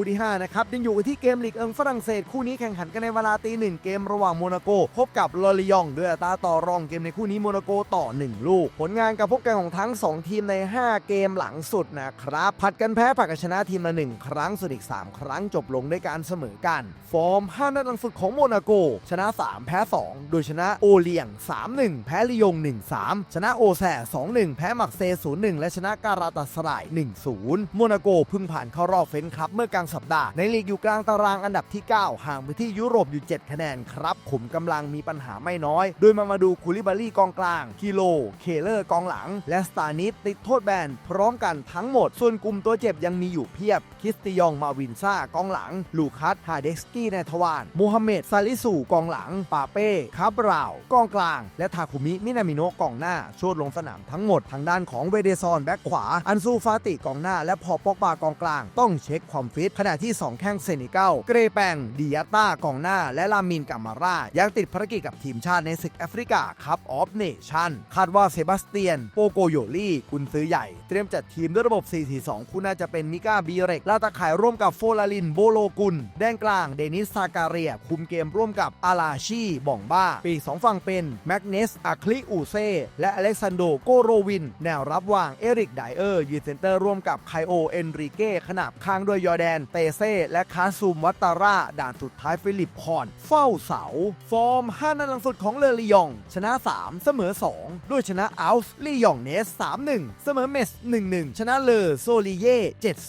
คู่ที่ 5 นะครับ ยังอยู่กันที่เกมลีกเอิงฝรั่งเศส คู่นี้แข่งขันกันในเวลาตีหนึ่งเกมระหว่างโมนาโก พบกับลอริยองด้วยอัตราต่อรองเกมในคู่นี้โมนาโกต่อ 1 ลูก ผลงานการพบกันของทั้ง 2 ทีมใน 5 เกมหลังสุดนะครับ ผัดกันแพ้ผัดกันชนะทีมละ 1 ครั้งส่วนอีก 3 ครั้งจบลงด้วยการเสมอกัน ฟอร์ม 5 นัดหลังสุดของโมนาโก ชนะ 3 แพ้ 2 โดยชนะโอเลียง 3-1 แพ้ลิยง 1-3 ชนะโอแซ2-1 แพ้มักเซ 0-1 และชนะการาตาสราย1-0 โมนาโกเพิ่งผ่านเข้ารอบเฟ้นครับเมื่อกลางสัปดาห์ ในลีกอยู่กลางตารางอันดับที่ 9 ห่างไปที่ยุโรปอยู่ 7 คะแนนครับขุมกำลังมีปัญหาไม่น้อย โดยมามาดูคูลิบารี่กองกลาง กิโล เคเลอร์กองหลัง และสตานิสติดโทษแบนพร้อมกันทั้งหมด ส่วนกลุ่มตัวเจ็บยังมีอยู่เพียบ คิสติยองมาวินซ่ากองหลัง ลูคัสฮาเดสกี้ในทวารโมฮัมเหม็ดซาลิสูกองหลัง ปาเป้คาบราว กองกลาง และทาคุมิ มินามิโนะกองหน้าชดลงสนามทั้งหมดทางด้านของเวเดซอนแบ็คขวา อันซูฟาติกองหน้า และพอปอกบากองกลาง ต้องเช็คความฟิตขณะที่ 2 แข้งเซนิเกลเกรแปงดิยาต้ากองหน้า และลามินกัมาร่ายังติดภารกิจกับทีมชาติในศึกแอฟริกาคัพออฟเนชั่นคาดว่าเซบาสเตียน โปโกโยลี่กุนซื้อใหญ่ เตรียมจัดทีมด้วยระบบ 4-4-2 คู่น่าจะเป็นมิก้าบีเรกลาตาข่ายร่วมกับโฟลาลินโบโลกุล แดนกลางเดนิสซาการียคุมเกมร่วมกับอาลาชีบ่องบ้า ปีสองฝั่งเป็นแมกเนสอาคลิอูเซและอเล็กซานโดโกโรวิน แนวรับวางเอริกไดเออร์ยืนเซนเตอร์ร่วมกับไคโอเอนริเก้ขนาบข้างด้วยยอร์แดนเตเซ่และคาซูมวัตตาร่า ด่านสุดท้ายฟิลิปพอนเฝ้าเสา ฟอร์ม 5นัดหลังสุดของเลอลียอง ชนะ 3 เสมอ 2 ด้วยชนะอัลส์ลียองเนส 3-1 เสมอเมส 1-1 ชนะเลอโซลีเย่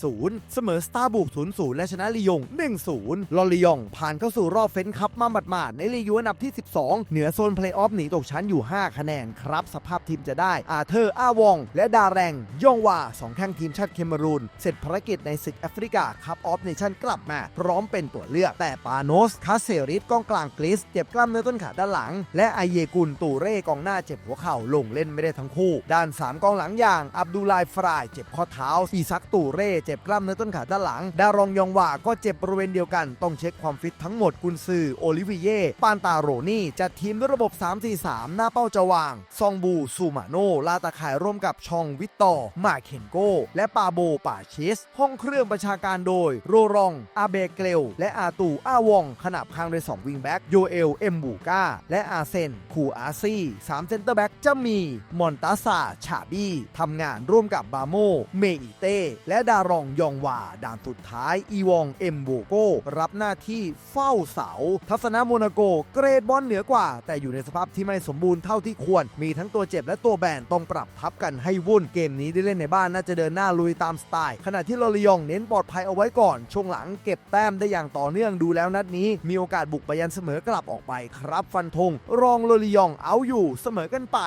7-0 เสมอสตาร์บุก 0-0 และชนะลียง 1-0 ลอลียอง ผ่านเข้าสู่รอบเฟ้นคัพมาหมาดๆในลีกยูอันดับที่ 12 เหนือโซนเพลย์ออฟหนีตกชั้นอยู่ 5 คะแนนครับ สภาพทีมจะได้อาเธอร์อาวอง และดาแรงยองวาสองแข้งทีมชาติเคเมรูน เสร็จภารกิจในศึกแอฟริกาคัพออฟเนชั่นกลับมา พร้อมเป็นตัวเลือก แต่ปาโนสคาเซริสกองกลางกรีซเจ็บกล้ามเนื้อต้นขาด้านหลัง และไอเยกุลตูเร่กองหน้าเจ็บหัวเข่าลงเล่นไม่ได้ทั้งคู่ ด้าน 3 กองหลังอย่าง อับดุลไลฟราย เจ็บข้อเท้าอีซักตูเร่เจ็บกล้ามเนื้อต้นขาด้านหลัง ดารองยองวาก็เจ็บบริเวณเดียวกัน ต้องเช็คความฟิตทั้งหมดกุนซือโอลิเวียปานตาโรนี่จัดทีมด้วยระบบ 3-4-3 หน้าเป้าจะวาง ซองบูซูมาโนลาตาข่ายร่วมกับชองวิตตอร์มาเคนโกและปาโบป่าชิสห้องเครื่องประชาการโดยโรรอง อาเบเกลและอาตูอาวองขนาบข้างโดย 2 วิงแบ็กโยเอล เอ็มบูกาและอาเซน คูอาซี3เซนเตอร์แบ็กจะมี มอนตาซาชาบี้ทำงานร่วมกับบาโม เมอิเต้ และดารองยองวาด่านสุดท้าย อีวอง เอ็มโบโกรับหน้าที่เฝ้าเสา ทัศนะโมนาโก เกรดบอลเหนือกว่า แต่อยู่ในสภาพที่ไม่สมบูรณ์เท่าที่ควร มีทั้งตัวเจ็บและตัวแบนต้องปรับทับกันให้วุ่นเกมนี้ได้เล่นในบ้านน่าจะเดินหน้าลุยตามสไตล์ ขณะที่ลอริยองเน้นปลอดภัยเอาไว้ก่อนช่วงหลังเก็บแต้มได้อย่างต่อเนื่องดูแล้วนัดนี้ มีโอกาสบุกไปยันเสมอกลับออกไปครับฟันธงรองโลอริยองเอาอยู่เสมอกันไป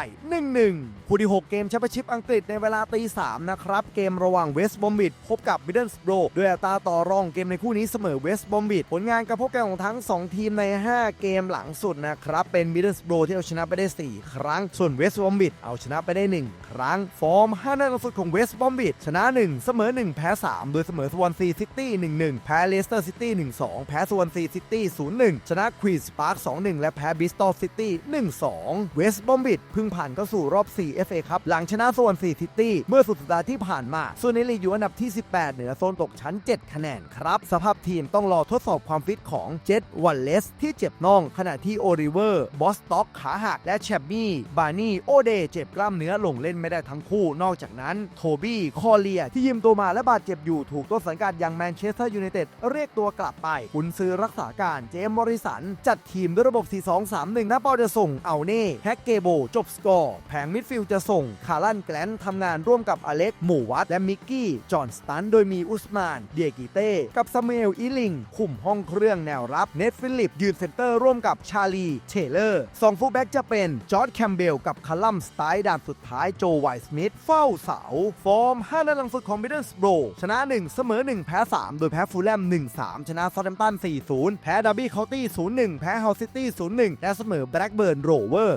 1-1 คู่ที่ 6 เกมแชมเปี้ยนชิพอังกฤษในเวลาตี3นะครับ เกมระหว่างเวสต์บอมบิดพบกับมิดเดิลสโบรด้วยอัตราต่อรองเกมในคู่นี้เสมอเวสต์บอมบิดผลงานการพบกันของทั้ง 2 ทีมใน 5 เกมหลังสุดนะครับ เป็นมิดเดิลสโบรที่เอาชนะไปได้ 4 ครั้ง ส่วนเวสต์บอมบิดเอาชนะไปได้ 1 ครั้ง ฟอร์ม 5 นัดลังสุดของเวสต์บอมบิดชนะ 1 เสมอ 1 แพ้ 3 โดยเสมอสวอนซีซิตี้1-1 แพ้เลสเตอร์ซิตี้ 1-2 แพ้สวนซีซิตี้ 0-1 ชนะควีนสปาร์ค 2-1 และแพ้บิสตอลซิตี้ 1-2 เวสต์บอมบิดพิ่งผ่านเข้าสู่รอบ 4 FA ครับ หลังชนะสวนซีซิตี้เมื่อสุดสัปดาห์ที่ผ่านมา ส่วนในลีกอยู่อันดับที่ 18 เหนือโซนตกชั้น 7 คะแนนครับ สภาพทีมต้องรอทดสอบความฟิตของเจตวันเลสที่เจ็บน่อง ขณะที่โอริเวอร์ บอสต็อกขาหักและแชบมี่ บานี่ โอเด เจ็บกล้ามเนื้อลงเล่นไม่ได้ทั้งคู่ นอกจากนั้น โทบี้ คอเลีย ที่ยืมตัวมาและบาดเจ็บอยู่ถูกต้นสังกัดอย่างแมนเชสเตอร์ยูไนเต็ดเรียกตัวกลับไปกุนซื้อรักษาการเจมส์มอริสัน จัดทีมด้วยระบบ 4-2-3-1น้าเป้าจะส่งเอาเน่แฮกเกโบ จบสกอร์ แผงมิดฟิลด์จะส่ง คารันแกลนทำงานร่วมกับอเล็กหมู่วัดและมิกกี้ จอห์นสตัน โดยมีอุสมาน เดียกิเต้ กับซามูเอลอีลิง คุมห้องเครื่องแนวรับ เนทฟิลิป ยืนเซนเตอร์ร่วมกับชาลี เชเลอร์สองฟูลแบ็กจะเป็น จอร์ดแคมเบล กับคาลัมสไตล์ด่านสุดท้ายโจไวสมิธเฝ้าเสา ฟอร์ม5นัดหลังสุดของมิดเดิลสโบรชนะ 1 เสมอ 1 แพ้ 3โดยแพ้ฟูลแลม 1-3 ชนะซอ u แ h มตัน 4-0 แพ้ดาร์บี้เคานตี้0-1 แพ้ฮาวซิตี้ 0-1 และเสมอแบล็กเบิร์นโรเวอร์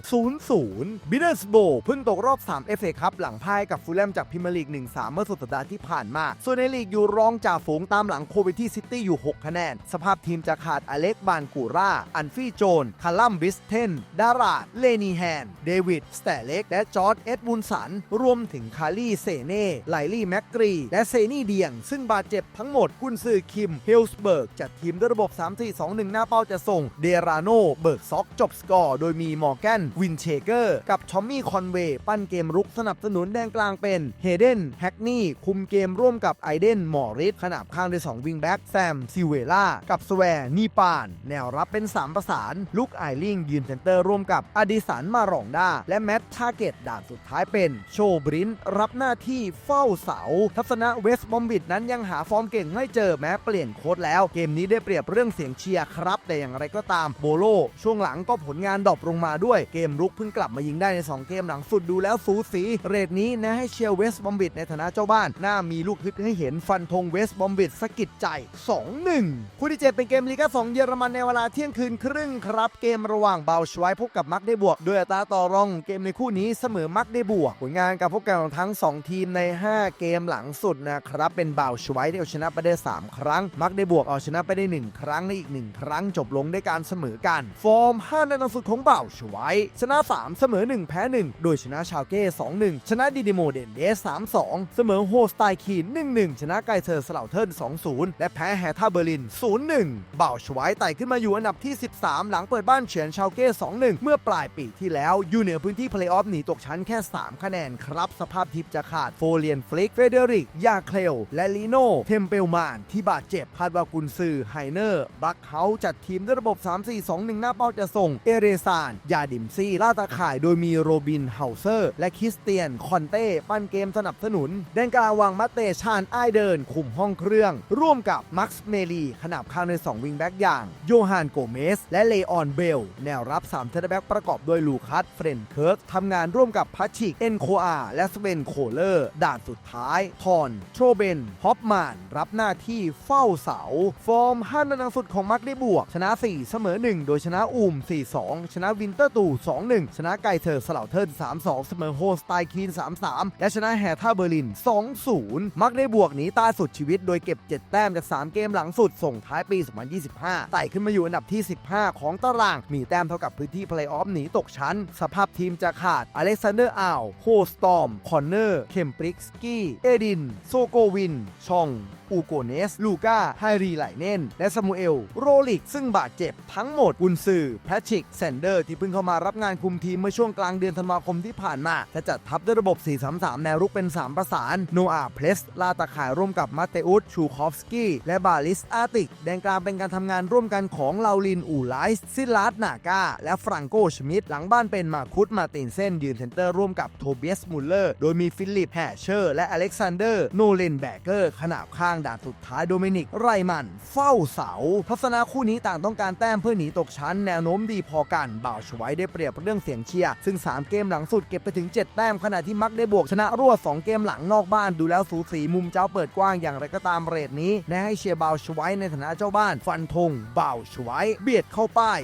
0-0 บิดเดสโบเพิ่งตกรอบ3 FA คัพหลังพ่ายกับฟูลแลมจากพรีเมียร์ลีก 1-3 เมื่อสุดสัปดาห์ที่ผ่านมา ส่วนในลีกอยู่รองจ่าฝูงตามหลังโควิตี้ซิตี้อยู่ 6 คะแนน สภาพทีมจะขาดอเล็กบานกูรา อันฟี่โจน คาลัมบิสเทน ดาราเลนีแฮน เดวิด สแตเล็ก และจอร์ดเอ็ดวูนสัน รวมถึงคารีเซเน่ ไลลี่แม็กกรี และเซนี่เดียง ซึ่งบาดเจ็บทั้งหมดกุนซือคิมเฮลส์เบิร์กจัดทีมด้วยระบบ 3-4-2-1 หน้าเป้าจะส่งเดราโนเบิร์กซ็อกจบสกอร์ โดยมีมอร์แกนวินเชเกอร์ กับชอมมี่คอนเวย์ปั้นเกมรุกสนับสนุนแดงกลางเป็นเฮเดนแฮกนี่คุมเกมร่วมกับไอเดนมอริสขนาบข้างด้วย2วิงแบ็กแซมซิเวล่ากับสแวร์นีปาน แนวรับเป็น 3 ประสาน ลุกไอลิงยืนเซนเตอร์ร่วมกับอดิสันมารองดาและแมตทาเกตด่านสุดท้ายเป็นโชบรินท์รับหน้าที่เฝ้าเสา ทัศนะเวสต์บอมบิดนั้นยังหาฟอร์มเก่งไม่เจอแม้เปลี่ยนโค้ดแล้ว เกมนี้ได้เปรียบเรื่องเสียงเชียร์ครับ แต่อย่างไรก็ตามโบโล ช่วงหลังก็ผลงานดรอปลงมาด้วยเกมรุกเพิ่งกลับมายิงได้ใน 2 เกมหลังสุดดูแล้วสูสีเรทนี้นะให้เชียร์เวสต์บอมบิดในฐานะเจ้าบ้านน่ามีลูกฮึดให้เห็นฟันธงเวสต์บอมบิดสะกิดใจ 2-1 คู่ที่ 7 เป็นเกมลีกา2เยอรมันในเวลาเที่ยงคืนครึ่งครับ เกมระหว่างเบาชไวพบกับมักได้บวกด้วยอัตราต่อรองเกมในคู่นี้เสมอมักได้บวกผลงานการพบกันของทั้ง 2 ทีมใน 5 เกมหลังสุดนะครับเป็นเบาชไวที่เอาชนะไปได้ 3 ครั้ง มักได้บวกเอาชนะไปได้ 1 ครั้งในอีก 1 ครั้งจบลงด้วยการเสมอกัน ฟอร์ม 5 ในหลังสุดของเบาชไวชนะ 3 เสมอ 1 แพ้ 1 โดยชนะชาวเก้ 2-1 ชนะดีดิโมเดนเดส3-2 เสมอโฮสไตคีน1-1 ชนะไกเซอร์สลาวเทิร์น2-0 และแพ้แฮท่าเบอร์ลิน 0-1 เบ่าวชวายไต่ขึ้นมาอยู่อันดับที่ 13 หลังเปิดบ้านเฉือนชาวเก้ 2-1 เมื่อปลายปีที่แล้วอยู่เหนือพื้นที่เพลย์ออฟหนีตกชั้นแค่ 3 คะแนนครับ สภาพทิพจะขาดโฟเลียนฟลิกเฟเดริกยาเคลลและลีโนเทมเปลมานที่บาดเจ็บคาดว่ากุนซือไฮเนอร์บัคเฮาจัดทีมด้วยระบบ 3-4-2-1 หน้าเป้าจะส่ง เอเรซาน ยาดิมซี่ล่าตาข่ายโดยมีโรบินเฮาเซอร์ และคริสเตียน คอนเต้ ปั้นเกมสนับสนุนแดนกลางวางมาเตชานไอายเดิน คุมห้องเครื่อง ร่วมกับมักซ์เมลีขนาบข้างใน 2 วิงแบ็กอย่าง โยฮานโกเมส และเลออนเบล แนวรับ3เทนแบ็กประกอบด้วยลูคัสเฟรนเคิร์กทำงานร่วมกับพัชชิกเอนโคอาและสเวนโคเลอร์ ด่านสุดท้ายทอนโทรเบนฮอปมานรับหน้าที่เฝ้าเสา ฟอร์ม5นัดหลังสุดของมักได้บวก ชนะ 4 เสมอ 1 โดยชนะอูม 4-2 ชนะวินเตอร์ตู2-1 ชนะไกเซอร์สลาวเทิร์น3-2 เสมอโฮสไตคีน 3-3 และชนะแฮท่าเบอร์ลิน 2-0 มักได้บวกหนีตายสุดชีวิตโดยเก็บ 7 แต้มจาก 3 เกมหลังสุดส่งท้ายปี 2025 ไต่ขึ้นมาอยู่อันดับที่ 15 ของตาราง มีแต้มเท่ากับพื้นที่เพลย์ออฟหนีตกชั้น สภาพทีมจะขาดอเล็กซานเดอร์อัลโฮสตอม คอนเนอร์ เคมปริกสกี้ เอดิน โซโกวิน ชอง อูโกเนส ลูก้าไฮรีไหลเน่น และซามูเอล โรลิก ซึ่งบาดเจ็บทั้งหมดกุนซือแพทริกแซนเดอร์ ที่เพิ่งเข้ามารับงานคุมทีมเมื่อช่วงกลางเดือนธันวาคมที่ผ่านมาและจัดทัพด้วยระบบ 4-3-3 แนวรุกเป็น 3 ประสาน โนอาเพลส ลาตาข่ายร่วมกับมาเตอุสชูคอฟสกี้และบาลิสอาติก แดนกลางเป็นการทำงานร่วมกันของลาลินอูไลส์ซิลาร์ดนาก้าและฟรังโกชมิดหลังบ้านเป็นมาคุตมาตินเซนยืนเซนเตอร์ร่วมกับโทเบียสมุลเลอร์โดยมีฟิลิปแฮชเชอร์และอเล็กซานเดอร์โนเลนแบกเกอร์ขนาบข้างด่านสุดท้ายโดมินิก ไรมัน เฝ้าเสา ทัศนะคู่นี้ต่างต้องการแต้มเพื่อหนีตกชั้นแนวโน้มดีพอกันบ่าวชไว้ได้เปรียบเรื่องเสียงเชียร์ ซึ่ง 3 เกมหลังสุดเก็บไปถึง 7 แต้มขณะที่มักได้บวกชนะรวด 2 เกมหลังนอกบ้านดูแล้วสูสีมุมเจ้าเปิดกว้างอย่างไรก็ตามเรทนี้แนะให้เชียร์บ่าวชไว้ในฐานะเจ้าบ้าน ฟันธงบ่าวชไว้เบียดเข้าป้าย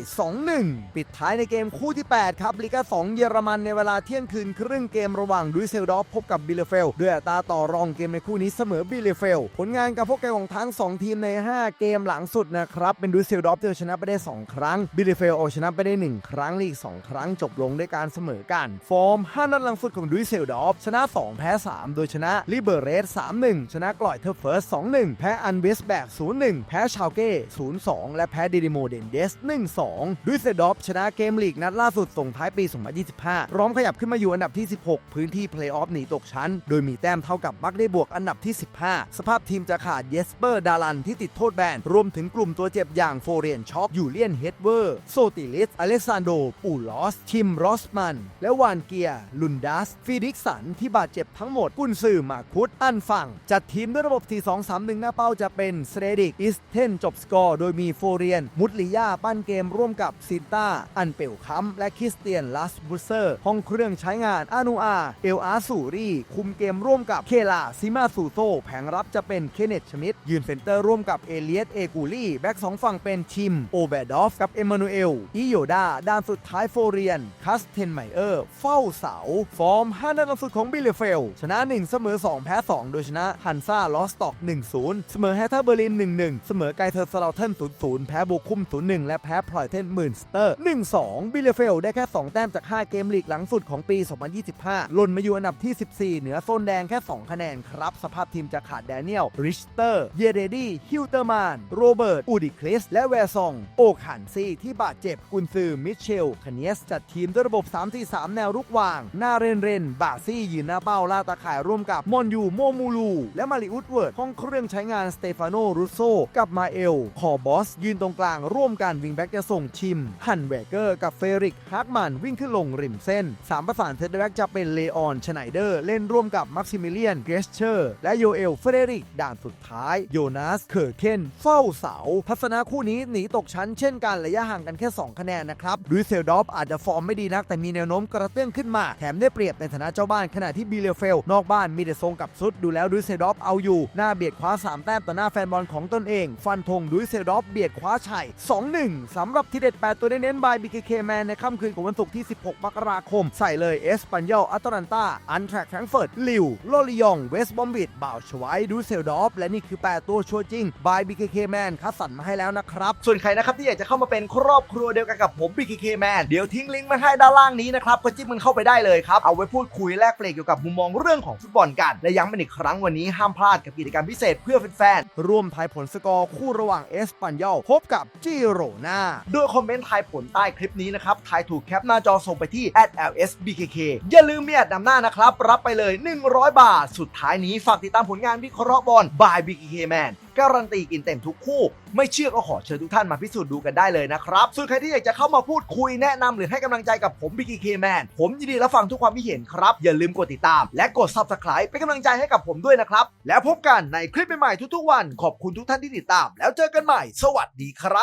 2-1 ปิดท้ายในเกมคู่ที่ 8 ครับลิกา2 เยอรมันในเวลาเที่ยงคืนครึ่งเกมระหว่างดุยเซลดอฟพบกับบิลเลเฟลด้วยอัตราต่อรองเกมในคู่นี้เสมอบิลเลเฟลผลงานการพบกันของทั้ง 2 ทีมใน 5 เกมหลังสุดนะครับ เป็นดุยเซลดอฟที่เอาชนะไปได้ 2 ครั้ง บิลเลเฟลเอาชนะไปได้ 1 ครั้งลีก 2 ครั้งจบลงด้วยการเสมอกัน ฟอร์ม 5 นัดหลังสุดของดุยเซลดอฟชนะ 2 แพ้ 3 โดยชนะลิเบเรส3-1 ชนะกลอยเทอร์เฟิร์ส2-1 แพ้อันเวสแบก0-1 แพ้ชาวเก้0-2 และแพ้ดิดิโมเดนเดส1-2ดุยเซลดอฟชนะเกมลีกนัดล่าสุดส่งท้ายปี 2025 ร้อมขยับขึ้นมาอยู่อันดับที่ 16 พื้นที่เพลย์ออฟหนีตกชั้น โดยมีแต้มเท่ากับมักได้บวกอันดับที่ 15 สภาพทีมจะขาดเยสเปอร์ดารันที่ติดโทษแบน รวมถึงกลุ่มตัวเจ็บอย่างโฟเรียนช็อกยูเลียนเฮดเวอร์ โซติลิส อเล็กซานโด ปูลอส ทิมรอสมัน และวานเกียร์ลุนดัสฟีดิกสัน ที่บาดเจ็บทั้งหมด กุนซือมาคุดอันฝั่ง จัดทีมด้วยระบบ 4-2-3-1 หน้าเป้าจะเป็นเซเดดิก อิสเทนจบสกอร์ โดยมีโฟเรียน มุตลิยาปั้นเกมร่วมกับซินตาอันเปลคัม และคริสเตียนลัสบูเซอร์ ห้องเครื่องใช้งานอานูอา เอลอาสูรี คุมเกมร่วมกับเคลาซิมาสูโซ แผงรับจะเป็นเคเนตชมิดยืนเซนเตอร์ร่วมกับเอเลียตเอกูลี่แบ็กสองฝั่งเป็นชิม โอเบดอฟกับเอมานูเอลอิโยดาด้านสุดท้ายโฟเรียนคัสเทนไมเออร์เฝ้าเสา ฟอร์ม5นัดลังสุดของบิลเลเฟล ชนะ 1 เสมอ 2 แพ้ 2 โดยชนะฮันซาลอสต็อก1-0 เสมอแฮท่าเบอร์ลิน 1-1 เสมอไกเทอร์สลาเทน0-0 แพ้โบคุม 0-1 และแพ้พลอยเทนมื่นสเตอร์1-2 บิลเลเฟลได้แค่ 2 แต้มจาก 5 เกมลีกหลังสุดของปี 2025หล่นมาอยู่อันดับที่ 14 เหนือโซนแดงแค่ 2 คะแนนครับ สภาพทีมจะขาดแดเนียลริชเตอร์ เยเรดีฮิลเตอร์มาน โรเบิร์ต อูดิคลิส และแวร์ซอง โอคันซีที่บาดเจ็บ กุนซือ มิเชลคาเนสจัดทีมด้วยระบบ 3-4-3 แนวรุกวาง นาเรนเรน บาซี่ยืนหน้าเป้าลาตาข่ายร่วมกับ มอนยู โมมูลู และมาริอุดเวิร์ดห้องเครื่องใช้งานสเตฟานโน รุโซ กับมาเอล คอบอส ยืนตรงกลางร่วมกันวิงแบ็กจะส่งชิม ฮันแวเกอร์ กับเฟริกฮักมันวิ่งขึ้นลงริมเส้นสามประสานเซตแบ็กจะเป็นเลออนชไนเดอร์ เล่นร่วมกับมักซิมิเลียน เกรสเชอร์ และโยเอล เฟเดริก ด่านสุดท้าย โยนาส เคอร์เคนเฝ้าเสา ทัศนะคู่นี้หนีตกชั้นเช่นกันระยะห่างกันแค่ 2 คะแนนนะครับดุยเซลดอฟอาจจะฟอร์มไม่ดีนักแต่มีแนวโน้มกระเตื้องขึ้นมา แถมได้เปรียบในฐานะเจ้าบ้านขณะที่บีเลเฟล นอกบ้านมีแต่ทรงกับซุดดูแล้วดุยเซลดอฟเอาอยู่ หน้าเบียดคว้า 3 แต้มต่อหน้าแฟนบอลของตนเอง ฟันธงดุยเซลดอฟเบียดคว้าชัย2-1สำหรับทีเด็ด8ตัวได้เน้นบาย BKK Man ในค่ำคืนของวันศุกร์ที่ 16 มกราคม ใส่เลยเอสปันยอลอัตแลนตาอันแทรกแฟรงเฟิร์ตลิวโลลิยองเวสบอมบิดบ่าวชไวดูเซลดอฟและนี่คือ 8 ตัวชัวร์จริง บาย BKK Man คัดสรรมาให้แล้วนะครับ ส่วนใครนะครับที่อยากจะเข้ามาเป็นครอบครัวเดียวกันกับผม BKK Man เดี๋ยวทิ้งลิงก์มาให้ด้านล่างนี้นะครับก็จิ้มมันเข้าไปได้เลยครับ เอาไว้พูดคุยแลกเปลี่ยนเกี่ยวกับมุมมองเรื่องของฟุตบอลกัน และย้ำเป็นอีกครั้งวันนี้ห้ามพลาดกับกิจกรรมพิเศษเพื่อแฟนร่วมทายผลสกอร์คู่ระหว่างเอสปันยอลพบกับจิโรนาๆโดยคอมเมนต์ทายผลใต้คลิปนี้นะครับทายถูกแคปหน้าจอส่งไปที่ @lsbkk อย่าลืมมีแอดนำหน้านะครับรับไปเลย 100 บาท สุดท้ายนี้ฝากติดตามผลงานวิเคราะห์บอล by BKK Man การันตีกินเต็มทุกคู่ ไม่เชื่อก็ขอเชิญทุกท่านมาพิสูจน์ดูกันได้เลยนะครับ ส่วนใครที่อยากจะเข้ามาพูดคุยแนะนำหรือให้กำลังใจกับผม BKK Man ผมยินดีรับฟังทุกความคิดเห็นครับ อย่าลืมกดติดตาม และกด Subscribe เป็นกำลังใจให้กับผมด้วยนะครับ แล้วพบกันในคลิปใหม่ๆทุกๆวัน ขอบคุณทุกท่านที่ติดตาม แล้วเจอกันใหม่ สวัสดีครับ